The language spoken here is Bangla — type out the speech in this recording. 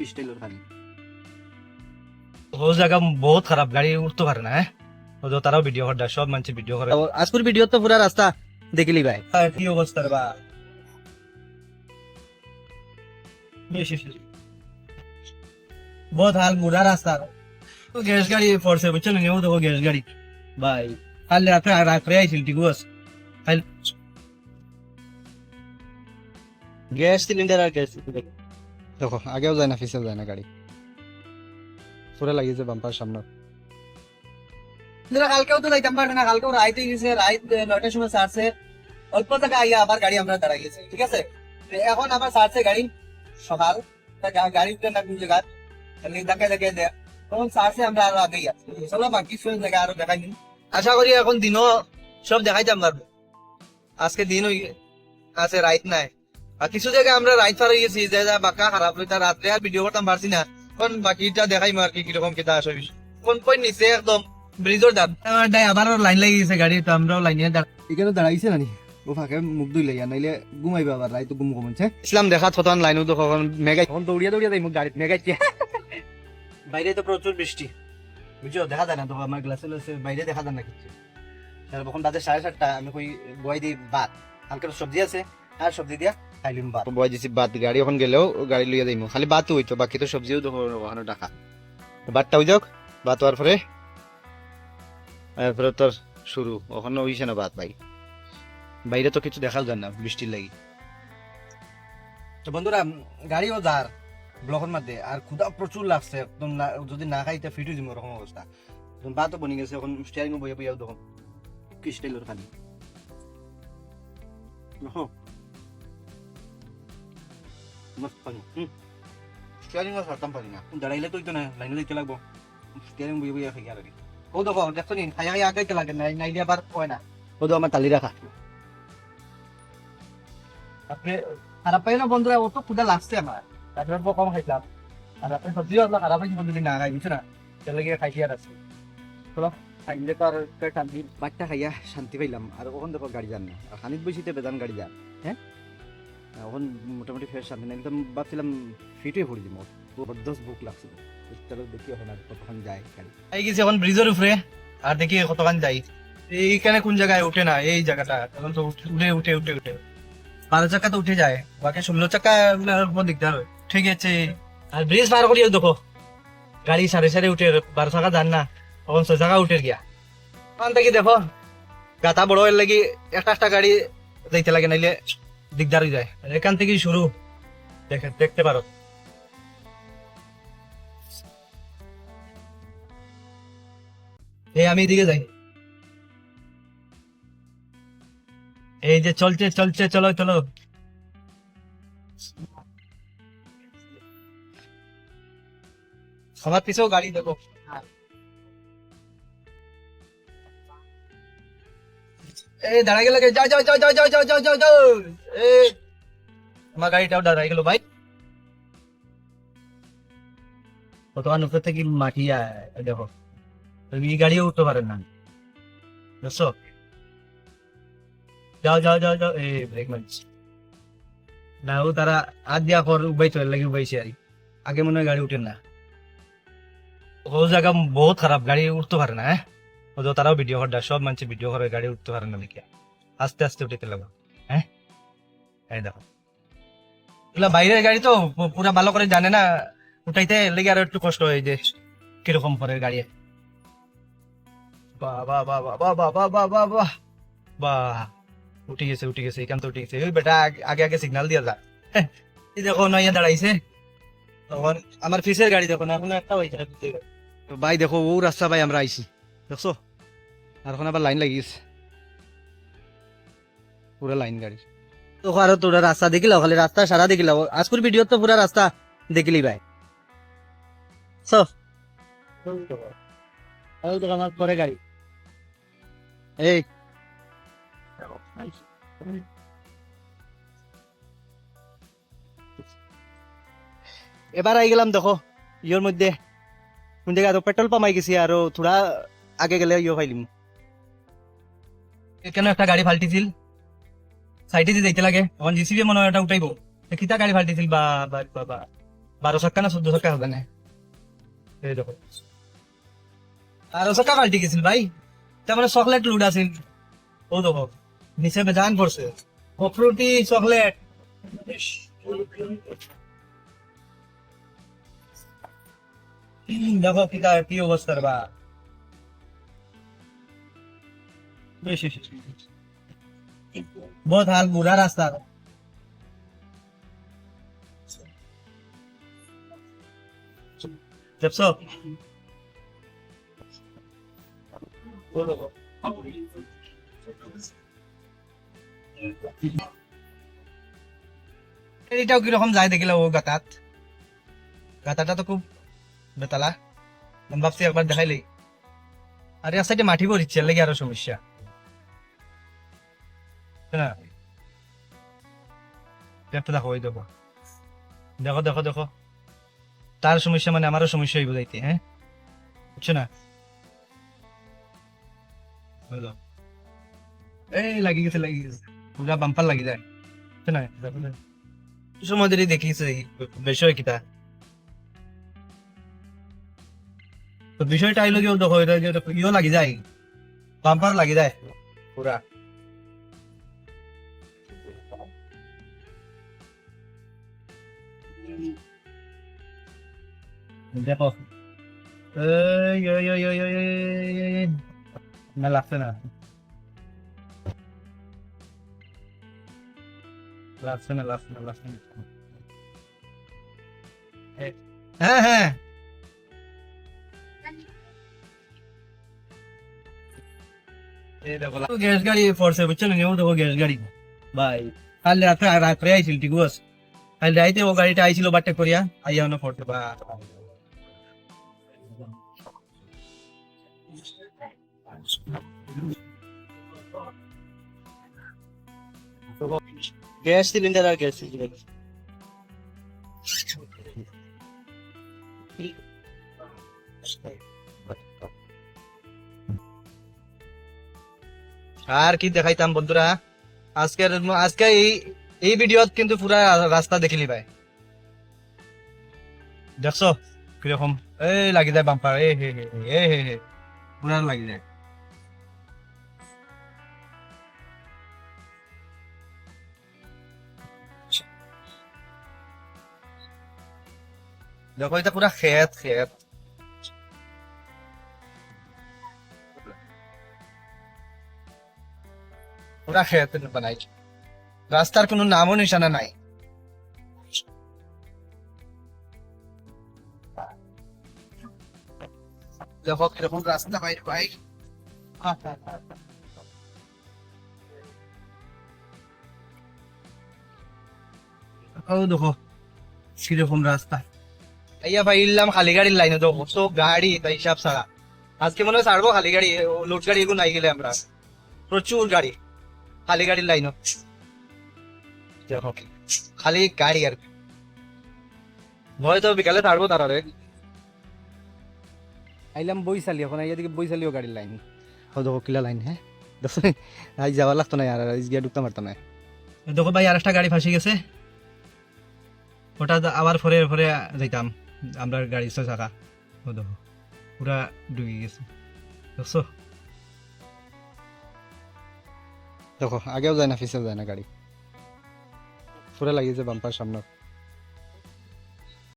पिस्टल उठाने बहुत खराब गाड़ी उठ तो भरना है? ओ जो तारा वीडियो कर दशो मन से वीडियो कर आज पूरी वीडियो तो पूरा रास्ता देख ली भाई। की अवस्था रे बा बहुत हाल बुरा रास्ता। तो गैस गाड़ी फोर से बच्चन ने वो तो गैस गाड़ी। भाई हाल रात में रात रे आई थी टिकुस गैस सिलेंडर आ गैस सिलेंडर। দেখো, আগেও যায় না, পিছেও যায় না গাড়ি। পুরা লাগিয়েছে বাম্পার সামনে। কালকেও তো যাইতাম পারে না কালকেও রাইতে গেছে রাইত নয়টার সময় ছাড়ছে। অল্প টাকা আইয়া আবার গাড়ি আমরা দাঁড়াই গেছে, ঠিক আছে? এখন আবার ছাড়ছে গাড়ি, সকাল। তা গাড়ি উঠে না কোন জায়গা দেখে দেখে তখন ছাড়ছে আমরা আরও আছি। চলো, বাকি সব জায়গা আরও দেখাই আশা করি এখন দিনও সব দেখাইতাম পারব। আজকে দিন আছে রাইত নাই। কিছু জায়গায় আমরা রাইত হয়ে গেছি যে বাঁকা খারাপ হইতা রাত্রে আর ভিডিও করতাম পারছি না। কোন বাকিটা দেখাইম আর কি কীরকম কিতা আসে কোন কোন নিচে একদম ব্রিজের দাম আবারও লাইন লাগি গেছে গাড়ি তো আমরাও লাইনে এখানে দাঁড়াইছে নানি ও ফাঁকে মুখ দুই লাইয়া নাইলে ঘুমাইবে আবার রাইতো ঘুম কমছে। ইসলাম দেখা থতান লাইনও তো কখন মেগাই তখন দৌড়িয়া দৌড়িয়া যাই মুখ গাড়িত মেগাইছে বাইরে তো প্রচুর বৃষ্টি। বুঝছ দেখা যায় না তো আমার গ্লাসে গ্লাসে বাইরে দেখা যায় না কিছু। আর তখন বাজে সাড়ে সাতটা আমি কই বয় দিই ভাত হালকা সবজি আছে। আর সবজি দিয়া খাইলিম ভাত বয় দিছি বাদ গাড়ি এখন গেলেও গাড়ি লইয়া যাইমু। খালি বাতও হইতো বাকি তো সবজিও তো ওখানে ডাকা বাদটা হই যাক বাত হওয়ার পরে এরপরে তোর শুরু। ওখানে হইছে না ভাই? বাইরে তো কিছু দেখাও যায় না বৃষ্টির লাগি। তো বন্ধুরা গাড়িও যার ব্লকের মধ্যে আর ক্ষুদা প্রচুর লাগছে একদম যদি না খাইতে ফিটু দিব ওরকম অবস্থা ভাতও বনি গেছে এখন স্টিয়ারিং বইয়া বইয়াও তখন কি স্টাইলের খালি। মস্ত পানি স্টিয়ারিং ও সারতাম পারি না দাঁড়াইলে তো না লাইনে দিতে লাগবো স্টিয়ারিং খাইয়া লাগে ও দেখো দেখছ নি খাইয়া খাইয়া আগাইতে লাগে নাই নাই দিয়ে আবার হয় না ও তো আমার তালি রাখা আপনি খারাপ পাই না বন্ধুরা ও তো ক্ষুদা লাগছে আমার তারপর পর কম খাইলাম আর আপনি সবজিও আপনার খারাপ হয়েছে বন্ধু না খাই বুঝছ না তাহলে গিয়ে খাইছি আর আছে খাইলে তো আর শান্তি বাচ্চা খাইয়া শান্তি পাইলাম আর ওখান দেখো গাড়ি যান না আর খানিত বসিতে বেদান গাড়ি যান হ্যাঁ এখন মোটামুটি ফের শান্তি নাই একদম ভাবছিলাম ফিটে পড়ি দিব জবরদস্ত বুক লাগছে তাহলে দেখি এখন আর কতক্ষণ যায় গাড়ি। এই গেছি এখন ব্রিজের উপরে। আর দেখি কতক্ষণ যাই। এইখানে কোন জায়গায় উঠে না, এই জায়গাটা। এখন তো উঠে উঠে উঠে উঠে বারো চাকা তো উঠে যায়। বাকি ষোলো চাকা উপর দিকদার হয়। ঠিক আছে। আর ব্রিজ পার করিও দেখো। গাড়ি সাড়ে সাড়ে উঠে, বারো চাকা যান না। তখন ছয় চাকা উঠে গিয়া। ওখান থেকে দেখো। গাতা বড় লাগি একটা একটা গাড়ি যাইতে লাগে, নাইলে দিকদার হয়ে যায় এখান থেকেই শুরু। দেখে দেখতে পারো। আমি এদিকে যাই। এই যে চলছে চলছে, চলো চলো। আমার পিছেও গাড়ি দেখো। এই দাঁড়াই গেল যাও যাও যাও যাও যাও যাও যাও যাও। আমার গাড়িটাও দাঁড়াই গেল, ভাই। কতক্ষণ উপর থেকে মাটি দেখো, তুমি এই গাড়িও উঠতে পারেন না। বুঝছ? যাও যাও যাও যাও এই ব্রেক মারছি। না ও তারা আজ দিয়া কর উবাই চলে লাগে, উবাইছে আর আগে মনে হয় গাড়ি উঠেন না। ও জায়গা বহুত খারাপ, গাড়ি উঠতে পারে না হ্যাঁ? ওদের তারাও ভিডিও করডা সব মানুষ ভিডিও করে, গাড়ি উঠতে পারে না লিখিয়া আস্তে আস্তে উঠে লাগো হ্যাঁ? এই দেখো। এগুলা বাইরের গাড়ি তো পুরা ভালো করে জানে না, উঠাইতে লেগে আরও একটু কষ্ট হয় যে কীরকম করে গাড়ি। বাবা বাবা বা বা বা বা উঠে গেছে উঠে গেছে, এখান তো উঠে গেছে। ওই বেটা আগে আগে সিগনাল দিয়ে যা। হ্যাঁ? এই দেখো নয়া দাঁড়াইছে। তখন আমার ফিসের গাড়ি দেখো না, এখন একটা ভাই দেখো, ও রাস্তা ভাই, আমরা আইছি। দেখছ? আর এখন আবার লাইন লাগি গেছে পুরা লাইন গাড়ি। তো আরও তোরা রাস্তা দেখিলাও, খালি রাস্তা সারা দেখিলাও। আজকের ভিডিও তো পুরা রাস্তা দেখিলি ভাই। সো আমার পরে গাড়ি। এই। এবার আই গেলাম দেখো, ইয়োর মধ্যে। পেট্রোল পাম্প আই গেছি, আর থোড়া আগে গেলে ইয়ে পাইলিম। কেন একটা গাড়ি ফাল্টিছিল? সাইডে যে যাইতে লাগে। তখন জিসিবি মনে এটা উঠাইবো। কিতা গাড়ি ফাল্টিছিল? বা বাবা বারো চাক্কা না চোদ্দ চাক্কা হবে না এই দেখো। বারো চাক্কা পাল্টি গেছিল ভাই। তার মানে চকলেট লুড আছিল। ও দেখো। নিচে বেজান পড়ছে ও ফ্রুটি চকলেট। দেখো কি অবস্থার বা बहुत हाल बुरा रास्ता है जब सो এটাও কিরকম যায় দেখিলে ও গাতাত গাতাটা তো খুব বেতালা আমি ভাবছি একবার দেখাইলি আর এই সাইডে মাটি পড়িচ্ছে এর লেগে আরো সমস্যা না একটা দেখো ওই দেখো। দেখো দেখো দেখো। তার সমস্যা মানে আমারও সমস্যা হইব যাইতে হ্যাঁ? বুঝছ না? এই লাগি গেছে লাগি গেছে। পুরা বাম্পার লাগি যায়। বুঝছ না। সময় ধরে দেখিছে বিষয় কিটা তো বিষয়টা আইলো কেউ দেখো এটা ইও লাগি যায়। বাম্পার লাগি যায় পুরা। দেখো। না লাগছে না লাগছে না লাগছে না লাগছে না হ্যাঁ হ্যাঁ দেখো গ্যাস গাড়ি ফোর্সে বুঝছ না দেখো গ্যাস গাড়ি ভাই কাল রাত্রে রাত্রে আইছিল ঠিক আছে কাল রাইতে ও গাড়িটা আইছিল বাট্টা করিয়া আইয়া না ফোর্সে বা গ্যাস সিলিন্ডার আর গ্যাস সিলিন্ডার আর কি দেখাইতাম বন্ধুরা আজকের আজকে এই এই ভিডিওত কিন্তু পুরা রাস্তা দেখিলি ভাই দেখছ? কীরকম এই লাগি যায় বাম্পার এ হে হে হে, এ হে হে পুরা লাগি যায়। দেখো এটা পুরা খেত খেত। পুরা খেত বানাইছে রাস্তার কোনো নামও নিশানা নাই। দেখো কীরকম রাস্তা বাইরে ভাই দেখো কীরকম রাস্তা। আইয়া ভাই ইল্লাম খালি গাড়ির লাইনে দেখো তো গাড়ি তাই হিসাব ছাড়া। আজকে মনে হয় ছাড়বো খালি গাড়ি লোড গাড়ি এগুলো নাই গেলে আমরা। প্রচুর গাড়ি খালি গাড়ির লাইন দেখো খালি গাড়ি আর কি। হয়তো বিকালে ছাড়বো তারা রে আইলাম বইশালি এখন আইয়া দিকে বইশালিও গাড়ির লাইন। ও দেখো কিলা লাইন হ্যাঁ? দেখছ আজ যাওয়ার লাগতো না আর আজ গিয়ে ঢুকতে পারতো না। দেখো ভাই আরেকটা গাড়ি ফাঁসি গেছে। ওটা আবার ফরে ফরে যাইতাম আমরা গাড়ি ছয় চাকা। ও দেখো পুরা ডুবে গেছে। দেখছ? দেখো আগেও যায় না পিছেও যায় না গাড়ি। পুরা লাগিয়েছে বাম্পার সামনে।